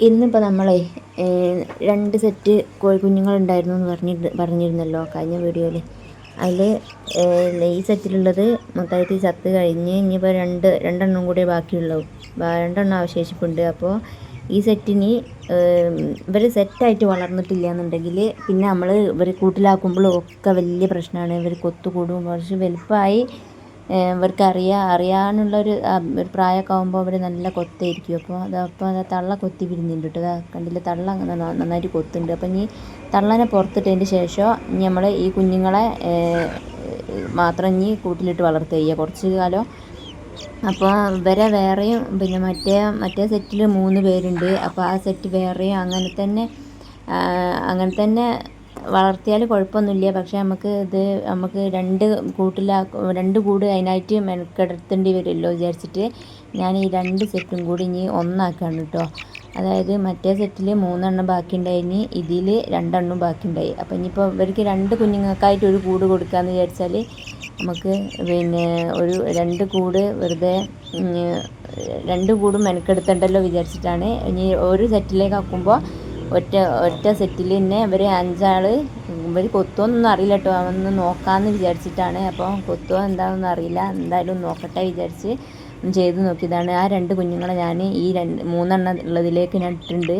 ഇന്നിപ്പോൾ നമ്മളെ രണ്ട് സെറ്റ് കോഴിക്കുഞ്ഞുങ്ങളുണ്ടായിരുന്നു എന്ന് പറഞ്ഞി പറഞ്ഞിരുന്നല്ലോ കഴിഞ്ഞ വീഡിയോയിൽ അതിൽ ഈ സെറ്റിലുള്ളത് മൊത്തമായിട്ട് ചത്ത് കഴിഞ്ഞ് ഇനിയിപ്പോൾ രണ്ട് രണ്ടെണ്ണം കൂടി ബാക്കിയുള്ളൂ. രണ്ടെണ്ണം അവശേഷിപ്പുണ്ട്. അപ്പോൾ ഈ സെറ്റിന് ഇവർ സെറ്റായിട്ട് വളർന്നിട്ടില്ല എന്നുണ്ടെങ്കിൽ പിന്നെ നമ്മൾ ഇവർ കൂട്ടിലാക്കുമ്പോഴും ഒക്കെ വലിയ പ്രശ്നമാണ്. ഇവർ കൊത്തുകൂടും. കുറച്ച് വലുപ്പമായി ഇവർക്ക് അറിയാ അറിയാനുള്ളൊരു ഒരു പ്രായമൊക്കെ ആകുമ്പോൾ അവർ നല്ല കൊത്തായിരിക്കും. അപ്പോൾ അത് അപ്പോൾ അത് തള്ള കൊത്തി പിരിഞ്ഞിട്ടുണ്ട് കേട്ടോ. കണ്ടില്ലേ? തള്ള നന്നായിട്ട് കൊത്തുണ്ട്. അപ്പോൾ ഇനി തള്ളനെ പുറത്തിട്ടതിന് ശേഷം ഇനി നമ്മൾ ഈ കുഞ്ഞുങ്ങളെ മാത്രം ഇനി കൂട്ടിലിട്ട് വളർത്തുക ചെയ്യുക. കുറച്ച് കാലം അപ്പോൾ ഇവരെ വേറെയും പിന്നെ മറ്റേ മറ്റേ സെറ്റിൽ മൂന്ന് പേരുണ്ട്. അപ്പോൾ ആ സെറ്റ് വേറെയും അങ്ങനെ തന്നെ അങ്ങനെ തന്നെ വളർത്തിയാൽ കുഴപ്പമൊന്നുമില്ല. പക്ഷേ നമുക്ക് ഇത് നമുക്ക് രണ്ട് കൂട്ടിലാ രണ്ട് കൂട് അതിനായിട്ട് മെനക്കെടുത്തേണ്ടി വരുമല്ലോ വിചാരിച്ചിട്ട് ഞാൻ ഈ രണ്ട് സെറ്റും കൂടി ഇനി ഒന്നാക്കാണ് കേട്ടോ. അതായത് മറ്റേ സെറ്റിൽ മൂന്നെണ്ണം ബാക്കിയുണ്ടായിനി ഇതിൽ രണ്ടെണ്ണം ബാക്കിയുണ്ടായി. അപ്പോൾ ഇനിയിപ്പോൾ ഇവർക്ക് രണ്ട് കുഞ്ഞുങ്ങൾക്കായിട്ട് ഒരു കൂട് കൊടുക്കാമെന്ന് വിചാരിച്ചാൽ നമുക്ക് പിന്നെ ഒരു രണ്ട് കൂട് വെറുതെ രണ്ട് കൂടും മെനക്കെടുത്തണ്ടല്ലോ വിചാരിച്ചിട്ടാണ്. ഇനി ഒരു സെറ്റിലേക്ക് ആക്കുമ്പോൾ ഒറ്റ ഒറ്റ സെറ്റിൽ തന്നെ ഇവർ അഞ്ചാൾ ഇവർ കൊത്തുമെന്നൊന്നും അറിയില്ല കേട്ടോ ഒന്ന് നോക്കാമെന്ന് വിചാരിച്ചിട്ടാണ്. അപ്പോൾ കൊത്തുമോ എന്താണെന്ന് അറിയില്ല. എന്തായാലും നോക്കട്ടെ വിചാരിച്ച് ചെയ്ത് നോക്കിയതാണ്. ആ രണ്ട് കുഞ്ഞുങ്ങളെ ഞാൻ ഈ രണ്ട് മൂന്നെണ്ണം ഉള്ളതിലേക്ക് ഞാൻ ഇട്ടിട്ടുണ്ട്.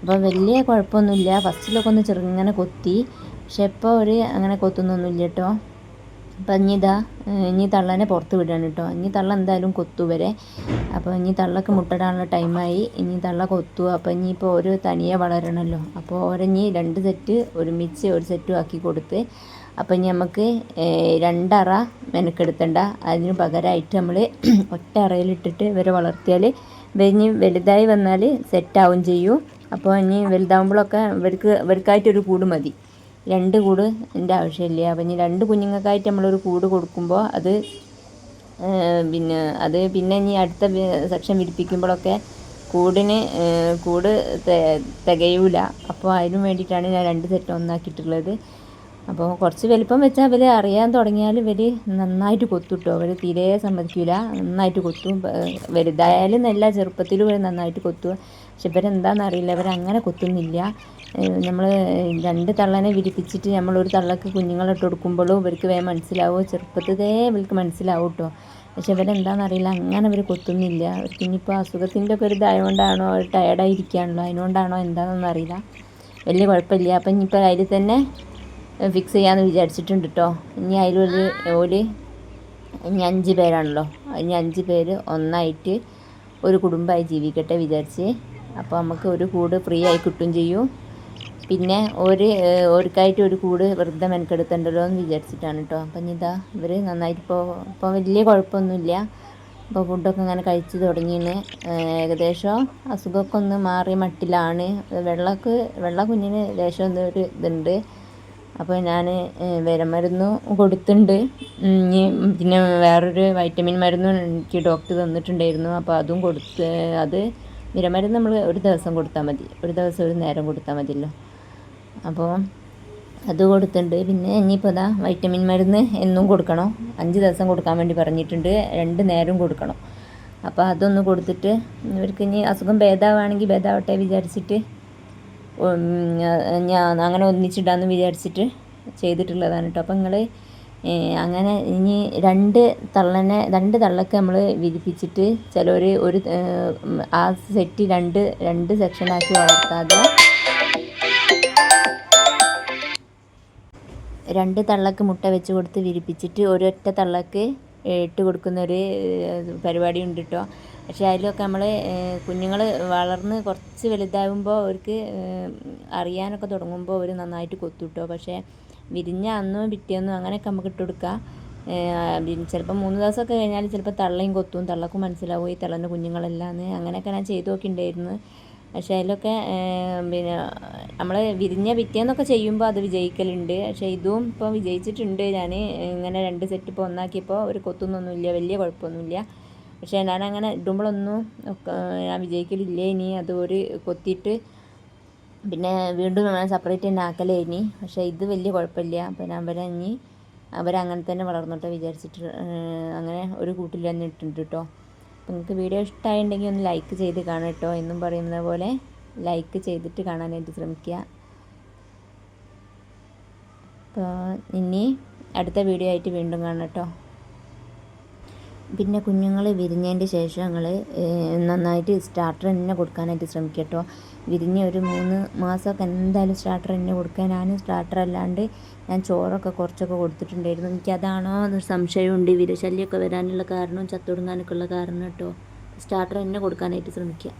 അപ്പോൾ വലിയ കുഴപ്പമൊന്നുമില്ല. ഫസ്റ്റിലൊക്കെ ഒന്ന് ചെറുങ്ങനെ കൊത്തി. പക്ഷെ ഇപ്പോൾ ഒരു അങ്ങനെ കൊത്തുന്നൊന്നുമില്ല കേട്ടോ അപ്പം ഇനി ഇതാ ഇനി തള്ളനെ പുറത്ത് വിടുകയാണ് കേട്ടോ ഇനി തള്ള എന്തായാലും കൊത്തു വരെ അപ്പോൾ ഇനി തള്ളക്ക് മുട്ടടാനുള്ള ടൈമായി ഇനി തള്ള കൊത്തു. അപ്പോൾ ഇനിയിപ്പോൾ ഒരു തനിയെ വളരണമല്ലോ അപ്പോൾ ഓരഞ്ഞി രണ്ട് സെറ്റ് ഒരുമിച്ച് ഒരു സെറ്റും ആക്കി കൊടുത്ത് അപ്പം ഇനി നമുക്ക് രണ്ടറ മെനക്കെടുത്തണ്ട. അതിന് പകരമായിട്ട് നമ്മൾ ഒറ്റ അറയിലിട്ടിട്ട് ഇവരെ വളർത്തിയാൽ ഇവരിഞ്ഞ് വലുതായി വന്നാൽ സെറ്റാവും ചെയ്യും. അപ്പോൾ ഇനി വലുതാവുമ്പോഴൊക്കെ ഇവർക്ക് ഇവർക്കായിട്ടൊരു കൂട് മതി. രണ്ട് കൂട് എന്റെ ആവശ്യമില്ല. അപ്പം ഇനി രണ്ട് കുഞ്ഞുങ്ങൾക്കായിട്ട് നമ്മളൊരു കൂട് കൊടുക്കുമ്പോൾ അത് പിന്നെ അത് പിന്നെ ഇനി അടുത്ത സെക്ഷൻ വിരിപ്പിക്കുമ്പോഴൊക്കെ കൂടിന് കൂട് തികയൂല. അപ്പോൾ അതിനു വേണ്ടിയിട്ടാണ് ഞാൻ രണ്ട് സെറ്റ് ഒന്നാക്കിയിട്ടുള്ളത്. അപ്പോൾ കുറച്ച് വലിപ്പം വെച്ചാൽ അവർ അറിയാൻ തുടങ്ങിയാൽ ഇവർ നന്നായിട്ട് കൊത്തുട്ടോ. അവർ തീരെ സമ്മതിക്കില്ല നന്നായിട്ട് കൊത്തും. വലുതായാലും നല്ല ചെറുപ്പത്തിലും ഇവർ നന്നായിട്ട് കൊത്തുക പക്ഷെ ഇവരെന്താണെന്നറിയില്ല. ഇവരങ്ങനെ കൊത്തുന്നില്ല. നമ്മൾ രണ്ട് തള്ളനെ വിരിപ്പിച്ചിട്ട് നമ്മൾ ഒരു തള്ളക്ക് കുഞ്ഞുങ്ങളിട്ട് കൊടുക്കുമ്പോഴും ഇവർക്ക് വേഗം മനസ്സിലാവും? ചെറുപ്പത്തിലേ ഇവർക്ക് മനസ്സിലാവും കേട്ടോ പക്ഷെ ഇവരെന്താണെന്നറിയില്ല അങ്ങനെ അവർ കൊത്തുന്നില്ല. അവർക്ക് ഇനിയിപ്പോൾ അസുഖത്തിന്റെ ഒക്കെ ഒരു ഇതായതുകൊണ്ടാണോ അവർ ടയർഡായിരിക്കുകയാണല്ലോ അതിനുകൊണ്ടാണോ എന്താണെന്നൊന്നും അറിയില്ല. വലിയ കുഴപ്പമില്ല. അപ്പം ഇനിയിപ്പോൾ അതിൽ തന്നെ ഫിക്സ് ചെയ്യാമെന്ന് വിചാരിച്ചിട്ടുണ്ട് കേട്ടോ ഇനി അതിലൊരു ഒരു ഇനി അഞ്ച് പേരാണല്ലോ. ഇനി അഞ്ച് പേര് ഒന്നായിട്ട് ഒരു കുടുംബമായി ജീവിക്കട്ടെ വിചാരിച്ച്. അപ്പോൾ നമുക്ക് ഒരു കൂട് ഫ്രീ ആയി കിട്ടും ചെയ്യും. പിന്നെ ഒരു ഒരുക്കായിട്ട് ഒരു കൂട് വെറുതെ മെനക്കെടുത്തണ്ടല്ലോ എന്ന് വിചാരിച്ചിട്ടാണ് കേട്ടോ അപ്പം ഇതാ ഇവർ നന്നായിട്ട് ഇപ്പോൾ ഇപ്പോൾ വലിയ കുഴപ്പമൊന്നുമില്ല. ഇപ്പോൾ ഫുഡൊക്കെ ഇങ്ങനെ കഴിച്ച് തുടങ്ങിയാണ് ഏകദേശം അസുഖമൊക്കെ ഒന്ന് മാറിയ മട്ടിലാണ്. വെള്ളമൊക്കെ വെള്ള കുഞ്ഞിന് ലേശം ഒരു ഇതുണ്ട്. അപ്പോൾ ഞാൻ വിരമരുന്ന് കൊടുത്തിട്ടുണ്ട്. പിന്നെ വേറൊരു വൈറ്റമിൻ മരുന്നും എനിക്ക് ഡോക്ടർ തന്നിട്ടുണ്ടായിരുന്നു. അപ്പോൾ അതും കൊടുത്ത് അത് വിരമരുന്ന് നമ്മൾ ഒരു ദിവസം കൊടുത്താൽ മതി. ഒരു ദിവസം ഒരു നേരം കൊടുത്താൽ മതിയല്ലോ. അപ്പോൾ അത് കൊടുത്തിട്ടുണ്ട്. പിന്നെ ഇനിയിപ്പോൾ ഇതാ വൈറ്റമിൻ മരുന്ന് എന്നും കൊടുക്കണം. അഞ്ച് ദിവസം കൊടുക്കാൻ വേണ്ടി പറഞ്ഞിട്ടുണ്ട്. രണ്ട് നേരം കൊടുക്കണം. അപ്പോൾ അതൊന്ന് കൊടുത്തിട്ട് ഇവർക്ക് ഇനി അസുഖം ഭേദമാണെങ്കിൽ ഭേദമാവട്ടെ വിചാരിച്ചിട്ട് ഞാൻ അങ്ങനെ ഒന്നിച്ചിട്ടാന്ന് വിചാരിച്ചിട്ട് ചെയ്തിട്ടുള്ളതാണ് കേട്ടോ. അപ്പം നിങ്ങൾ അങ്ങനെ ഇനി രണ്ട് തള്ളനെ രണ്ട് തള്ളക്ക് നമ്മൾ വിരിപ്പിച്ചിട്ട് ചിലർ ഒരു ആ സെറ്റ് രണ്ട് രണ്ട് സെക്ഷനാക്കി വളർത്താതെ രണ്ട് തള്ളക്ക് മുട്ട വെച്ച് കൊടുത്ത് വിരിപ്പിച്ചിട്ട് ഒരൊറ്റ തള്ളക്ക് ഇട്ട് കൊടുക്കുന്ന ഒരു പരിപാടി ഉണ്ട് കേട്ടോ പക്ഷേ അതിലൊക്കെ നമ്മൾ കുഞ്ഞുങ്ങൾ വളർന്ന് കുറച്ച് വലുതാകുമ്പോൾ അവർക്ക് അറിയാനൊക്കെ തുടങ്ങുമ്പോൾ അവർ നന്നായിട്ട് കൊത്തു കേട്ടോ പക്ഷേ വിരിഞ്ഞ അന്നും പിറ്റേന്നും അങ്ങനെയൊക്കെ നമുക്ക് ഇട്ട് കൊടുക്കാം. ചിലപ്പോൾ മൂന്ന് ദിവസമൊക്കെ കഴിഞ്ഞാൽ ചിലപ്പോൾ തള്ളയും കൊത്തും തള്ളക്കും മനസ്സിലാവും ഈ തള്ളന്റെ കുഞ്ഞുങ്ങളെല്ലാം അങ്ങനെയൊക്കെ ഞാൻ ചെയ്തു നോക്കിയിട്ടുണ്ടായിരുന്നു പക്ഷേ അതിലൊക്കെ പിന്നെ നമ്മൾ വിരിഞ്ഞ പിറ്റേന്നൊക്കെ ചെയ്യുമ്പോൾ അത് വിജയിക്കലുണ്ട്. പക്ഷേ ഇതും ഇപ്പോൾ വിജയിച്ചിട്ടുണ്ട്. ഞാൻ ഇങ്ങനെ രണ്ട് സെറ്റ് ഇപ്പോൾ ഒന്നാക്കിയപ്പോൾ ഒരു കൊത്തുന്നൊന്നുമില്ല വലിയ കുഴപ്പമൊന്നുമില്ല. പക്ഷേ ഞാൻ അങ്ങനെ ഇടുമ്പോഴൊന്നും ഞാൻ വിജയിക്കലില്ല ഇനി? അത് ഒരു കൊത്തിയിട്ട് പിന്നെ വീണ്ടും ഞാൻ സെപ്പറേറ്റ് തന്നെ ആക്കലേ ഇനി? പക്ഷേ ഇത് വലിയ കുഴപ്പമില്ല. അപ്പോൾ ഞാൻ അവരെ ഇനി അവരങ്ങനെ തന്നെ വളർന്നോട്ടെ വിചാരിച്ചിട്ട് അങ്ങനെ ഒരു കൂട്ടിൽ തന്നെ ഇട്ടിട്ടുണ്ട് കേട്ടോ നിങ്ങൾക്ക് വീഡിയോ ഇഷ്ടമായിട്ടുണ്ടെങ്കിൽ ഒന്ന് ലൈക്ക് ചെയ്ത് കാണാം കേട്ടോ. എന്നും പറയുന്നത് പോലെ ലൈക്ക് ചെയ്തിട്ട് കാണാനായിട്ട് ശ്രമിക്കുക. അപ്പോൾ ഇനി അടുത്ത വീഡിയോ ആയിട്ട് വീണ്ടും കാണാം കേട്ടോ. പിന്നെ കുഞ്ഞുങ്ങൾ വിരിഞ്ഞതിന്റെ ശേഷം ഞങ്ങൾ നന്നായിട്ട് സ്റ്റാർട്ടർ തന്നെ കൊടുക്കാനായിട്ട് ശ്രമിക്കുക കേട്ടോ. വിരിഞ്ഞ ഒരു മൂന്ന് മാസമൊക്കെ എന്തായാലും സ്റ്റാർട്ടർ തന്നെ കൊടുക്കുക ഞാനും സ്റ്റാർട്ടർ അല്ലാണ്ട് ഞാൻ ചോറൊക്കെ കുറച്ചൊക്കെ കൊടുത്തിട്ടുണ്ടായിരുന്നു. എനിക്കതാണോ എന്നൊരു സംശയമുണ്ട്. വിരശല്യമൊക്കെ വരാനുള്ള കാരണവും ചത്തൊടുങ്ങാനൊക്കെ ഉള്ള കാരണം കേട്ടോ. സ്റ്റാർട്ടർ തന്നെ കൊടുക്കാനായിട്ട് ശ്രമിക്കുക.